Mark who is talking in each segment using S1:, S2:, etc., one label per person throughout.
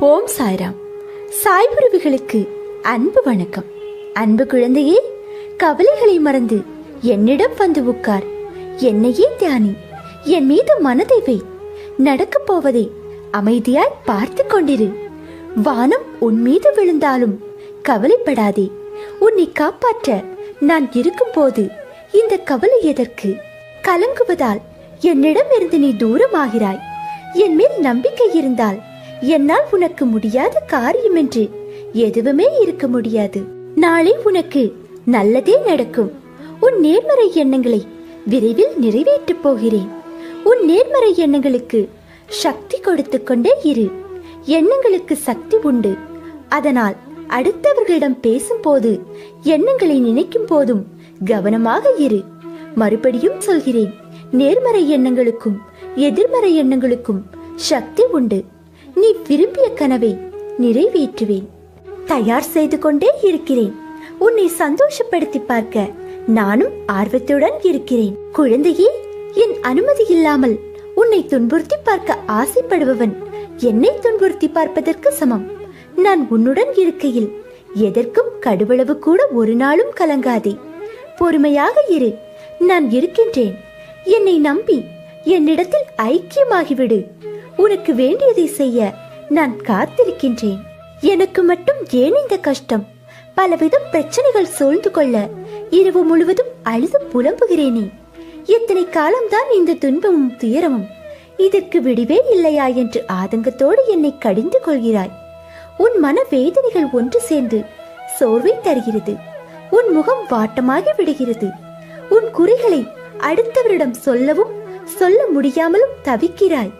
S1: ஓம் சாய்ராம். சாய்புருவிகளுக்கு அன்பு வணக்கம். அன்பு குழந்தையே கவலைகளை மறந்து என்னிடம் வந்து உட்கார். என்னையே தியானி என் மீது மனதை வை. நடக்கப் போவதை அமைதியாய் பார்த்து கொண்டிரு. வானம் உன் மீது விழுந்தாலும் கவலைப்படாதே. உன்னை காப்பாற்ற நான் இருக்கும்போது இந்த கவலை எதற்கு? கலங்குவதால் என்னிடம் இருந்து நீ தூரமாகிறாய். என் மேல் நம்பிக்கை இருந்தால் என்னால் உனக்கு முடியாத காரியம் என்று எதுவுமே இருக்க முடியாது. நாளை உனக்கு நல்லதே நடக்கும். உன் நேர்மறை எண்ணங்களை விரைவில் நிறைவேற்றப் போகிறேன். உன் நேர்மறை எண்ணங்களுக்கு சக்தி கொடுத்து கொண்டே இரு. எண்ணங்களுக்கு சக்தி உண்டு. அதனால் அடுத்தவர்களிடம் பேசும்போது எண்ணங்களை நினைக்கும் போதும் கவனமாக இரு. மறுபடியும் சொல்கிறேன் நேர்மறை எண்ணங்களுக்கும் எதிர்மறை எண்ணங்களுக்கும் சக்தி உண்டு. நீ விரும்பிய கனவை நிறைவேற்றுவேன். தயார் செய்து கொண்டே இருக்கிறேன். உன்னை சந்தோஷப்படுத்தி பார்க்க நானும் ஆர்வத்துடன் இருக்கிறேன். குழந்தையே என் அனுமதி இல்லாமல் உன்னை துன்புறுத்தி பார்க்க ஆசைப்படுபவன் என்னை துன்புறுத்தி பார்ப்பதற்கு சமம். நான் உன்னுடன் இருக்கையில். எதற்கும் கடுவளவு கூட ஒரு நாளும் கலங்காதே. பொறுமையாக இரு. நான் இருக்கின்றேன். என்னை நம்பி. என்னிடத்தில் ஐக்கியமாகிவிடு. உனக்கு வேண்டியதை செய்ய நான் காத்திருக்கின்றேன். எனக்கு மட்டும் ஏன் இந்த கஷ்டம்? பலவிதம் பிரச்சனைகள் சூழ்ந்து கொள்ள இரவு முழுவதும் அழுது புலம்புகிறேனே. எத்தனை காலம்தான் இந்த துன்பமும் துயரமும். இதற்கு விடிவே இல்லையா என்று ஆதங்கத்தோடு என்னை கடிந்து கொள்கிறாய். உன் மன வேதனைகள் ஒன்று சேர்ந்து சோர்வை தருகிறது. உன் முகம் வாட்டமாகி விடுகிறது. உன் குறைகளை அடுத்தவரிடம் சொல்லவும் சொல்ல முடியாமலும் தவிக்கிறாய்.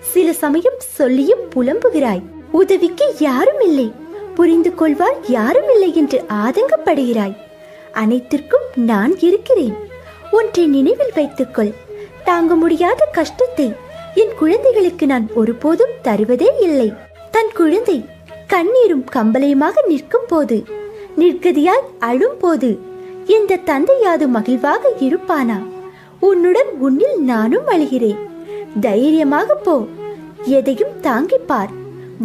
S1: சில சமயம் சொல்லியும் புலம்புகிறாய். உதவிக்கு யாரும் இல்லை. புரிந்து கொள்வார் யாரும் இல்லை என்று ஆதங்கப்படுகிறாய். அனைத்திற்கும் நான் இருக்கிறேன். ஒன்றை நினைவில் வைத்துக்கொள். தாங்க முடியாத கஷ்டத்தை என் குழந்தைகளுக்கு நான் ஒருபோதும் தருவதே இல்லை. தன் குழந்தை கண்ணீரும் கம்பலையுமாக நிற்கும் போது நிர்கதியாய் அழும் போது இந்த தந்தையாது மகிழ்வாக இருப்பானா? உன்னுடன் உன்னில் நானும் அழுகிறேன். தைரியமாக போ. எதையும் தாங்கிப்பார்.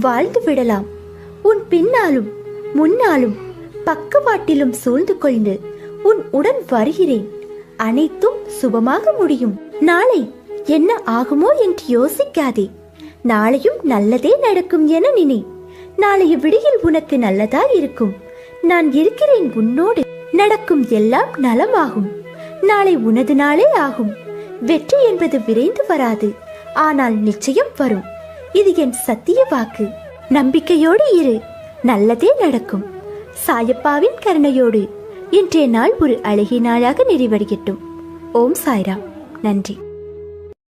S1: வாழ்ந்து விடலாம். உன் பின்னாலும் முன்னாலும் பக்கவாட்டிலும் சூழ்ந்து கொண்டு உன் உடன் வருகிறேன். அனைத்தும் சுபமாக முடியும். நாளை என்ன ஆகுமோ என்று யோசிக்காதே. நாளையும் நல்லதே நடக்கும் என நினை. நாளைய விடியில் உனக்கு நல்லதா இருக்கும். நான் இருக்கிறேன் உன்னோடு. நடக்கும் எல்லாம் நலமாகும். நாளை உனது நாளே ஆகும். வெற்றி என்பது விரைந்து வராது. ஆனால் நிச்சயம் வரும். இது என் சத்திய வாக்கு. நம்பிக்கையோடு இரு. நல்லதே நடக்கும். சாயப்பாவின் கருணையோடு. இன்றைய நாள் ஒரு அழகிய நாளாக நிறைவடையட்டும். ஓம் சாய்ராம். நன்றி.